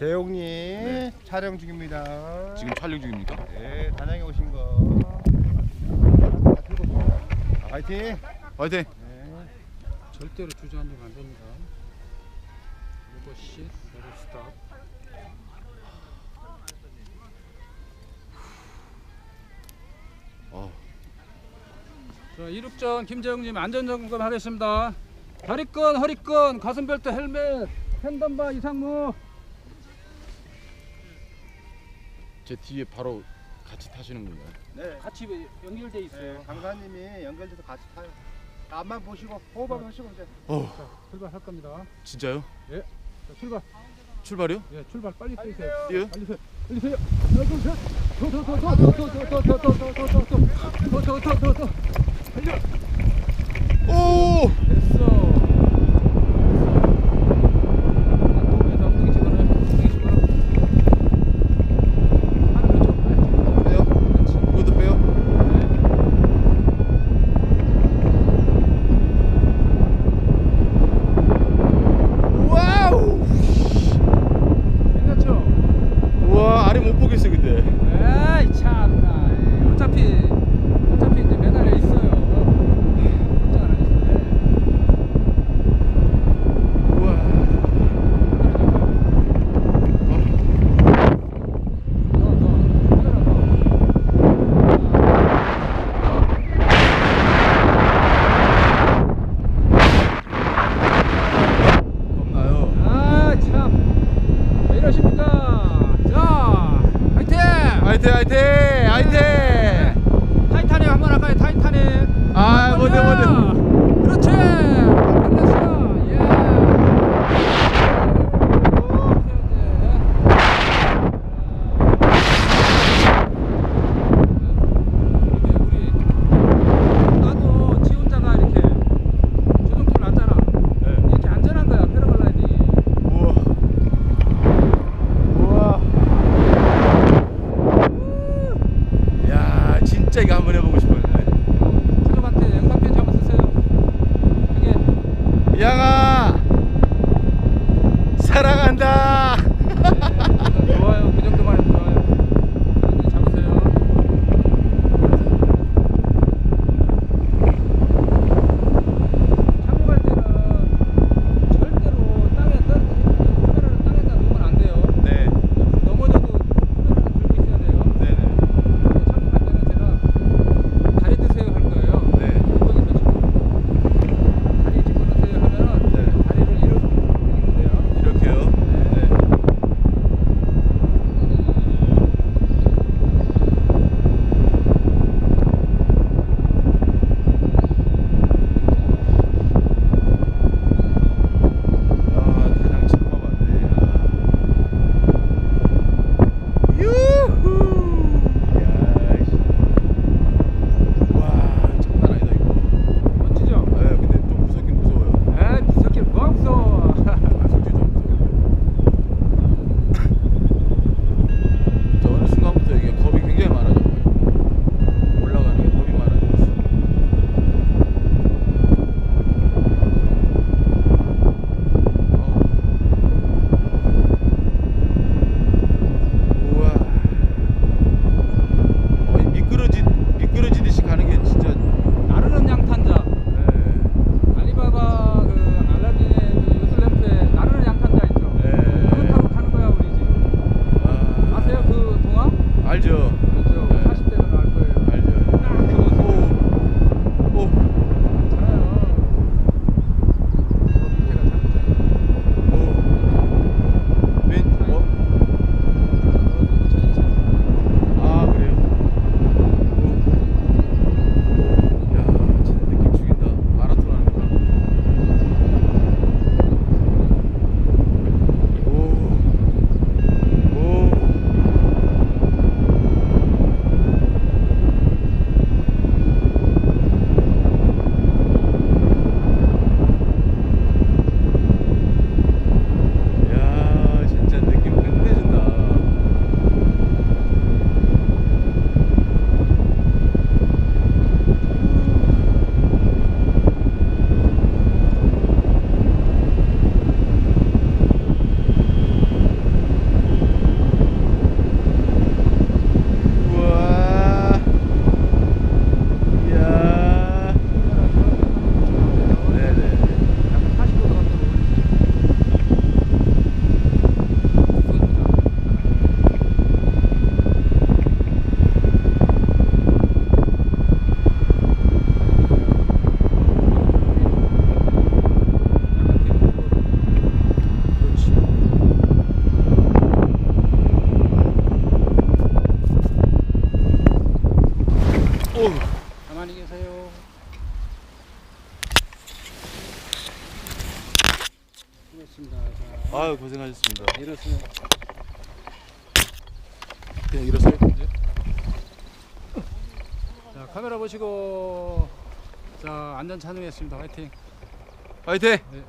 재용님 촬영 중입니다. 지금 촬영 중입니까? 네, 단양에 오신 거. 다 들고 오세요. 화이팅. 화이팅! 네. 절대로 주저앉으면 안 됩니다. 이것이 바로 스탑. 어, 자, 이륙전 김재웅님 안전점검 하겠습니다. 다리끈, 허리끈, 가슴벨트, 헬멧, 횡단바 이상무. 제 뒤에 바로 같이 타시는 건가요? 네. 같이 연결돼 있어요. 네, 강사님이 연결돼서 같이 타요. 앞만 보시고 호흡 한번 하시고 이제. 어, 자, 출발할 겁니다. 진짜요? 자, 출발. 출발이요? 예, 출발 빨리 뛰세요. 뛰어요? 빨리 세요. 빨리 세요. 하나, 둘, 셋. 더, 더, 더, 더, 더, 더, 더, 더, 더, 더, 더, 더, 더, 더, 더, 더, 더, 더. 달려. 오! 됐어. 몸에서 엉덩이 집어넣어요. 엉덩이 집어넣어. 하늘 왼쪽. 빼요? 그렇지. 이것도 빼요? 와우! 괜찮죠? 우와, 아래 못 보겠어 근데. 에이 참나. 에이, 어차피 어차피 이제 매달려 있어요. 걱정 안 하셔도 돼. 우와. 너, 너, 힘들어, 너. 겁나요. 아, 참. 왜 이러십니까? 자, 화이팅! 화이팅 화이팅! 화이팅! 타이타닉 한번 할까요? 타이타닉. 아, 뭔데, 뭔데? 그렇지. 끝냈어. 예. 오, 이렇게 우리 나도 지 혼자가 이렇게 조정토 났잖아. 네. 이렇게 안전한 거야. 페러글라이딩. 우와. 우와. 야, 진짜 이거 한번 해보고 싶어요. 가족한테 영상 편지 한번 쓰세요. 이게 양아, 사랑한다. 많이 계세요. 수고하셨습니다. 아유 고생하셨습니다. 이러세요. 그냥 이러세요. 이제. 네. 자 카메라 보시고 자 안전 찬용했습니다. 화이팅. 화이팅. 네.